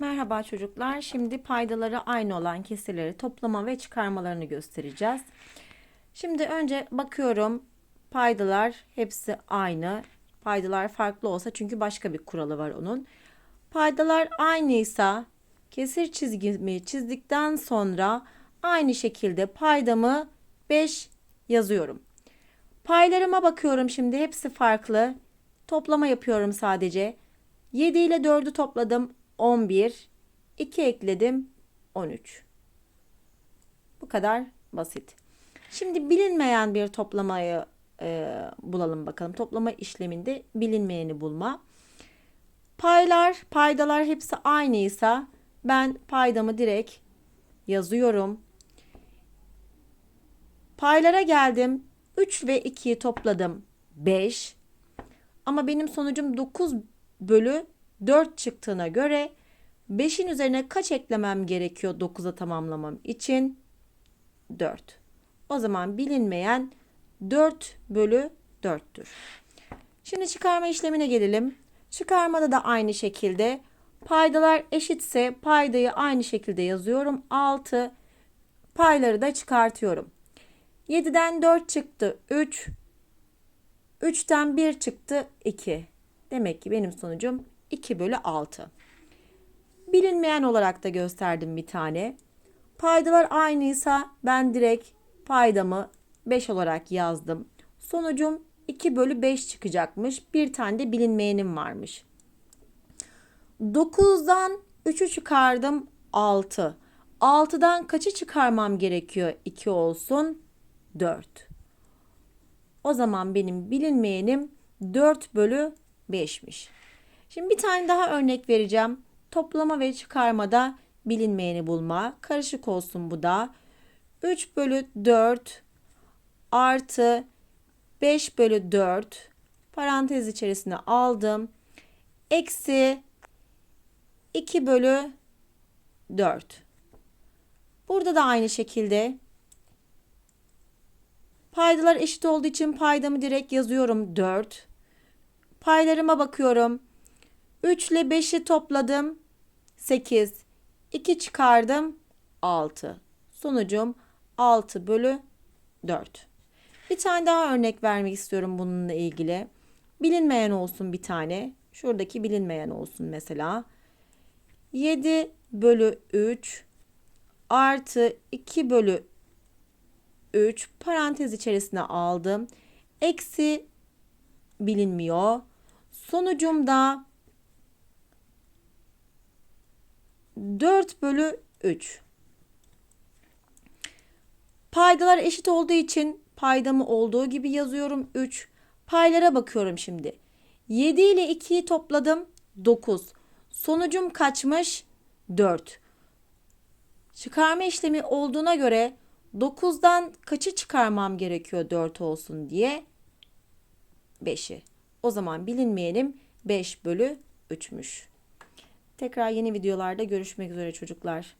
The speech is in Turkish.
Merhaba çocuklar. Şimdi paydaları aynı olan kesirleri toplama ve çıkarmalarını göstereceğiz. Şimdi önce bakıyorum. Paydalar hepsi aynı. Paydalar farklı olsa çünkü başka bir kuralı var onun. Paydalar aynıysa kesir çizgimi çizdikten sonra aynı şekilde paydamı 5 yazıyorum. Paylarıma bakıyorum şimdi hepsi farklı. Toplama yapıyorum sadece. 7 ile 4'ü topladım 11. 2 ekledim 13. Bu kadar basit. Şimdi bilinmeyen bir toplamayı e, bulalım bakalım. Toplama işleminde bilinmeyeni bulma. Paylar, paydalar hepsi aynıysa ben paydamı direkt yazıyorum. Paylara geldim. 3 ve 2'yi topladım. 5. Ama benim sonucum 9 bölü 4 çıktığına göre 5'in üzerine kaç eklemem gerekiyor 9'a tamamlamam için? 4. O zaman bilinmeyen 4 bölü 4'tür. Şimdi çıkarma işlemine gelelim. Çıkarmada da aynı şekilde paydalar eşitse paydayı aynı şekilde yazıyorum. 6 payları da çıkartıyorum. 7'den 4 çıktı 3. 3'ten 1 çıktı 2. Demek ki benim sonucum 2 bölü 6. Bilinmeyen olarak da gösterdim bir tane. Paydalar aynıysa ben direkt paydamı 5 olarak yazdım. Sonucum 2 bölü 5 çıkacakmış. Bir tane de bilinmeyenim varmış. 9'dan 3'ü çıkardım 6. 6'dan kaçı çıkarmam gerekiyor 2 olsun? 4. O zaman benim bilinmeyenim 4 bölü 5'miş. Şimdi bir tane daha örnek vereceğim. Toplama ve çıkarmada bilinmeyeni bulma. Karışık olsun bu da. 3 bölü 4 artı 5 bölü 4 parantez içerisine aldım. Eksi 2 bölü 4. Burada da aynı şekilde paydalar eşit olduğu için paydamı direkt yazıyorum 4. Paylarıma bakıyorum. 3 ile 5'i topladım. 8. 2 çıkardım. 6. Sonucum 6 bölü 4. Bir tane daha örnek vermek istiyorum bununla ilgili. Bilinmeyen olsun bir tane. Şuradaki bilinmeyen olsun mesela. 7 bölü 3 artı 2 bölü 3 parantez içerisine aldım. Eksi bilinmiyor. Sonucumda 4 bölü 3. Paydalar eşit olduğu için paydamı olduğu gibi yazıyorum 3. Paylara bakıyorum şimdi. 7 ile 2'yi topladım 9. Sonucum kaçmış? 4. Çıkarma işlemi olduğuna göre 9'dan kaçı çıkarmam gerekiyor 4 olsun diye? 5'i. O zaman bilinmeyenim 5 bölü 3'müş. Tekrar yeni videolarda görüşmek üzere çocuklar.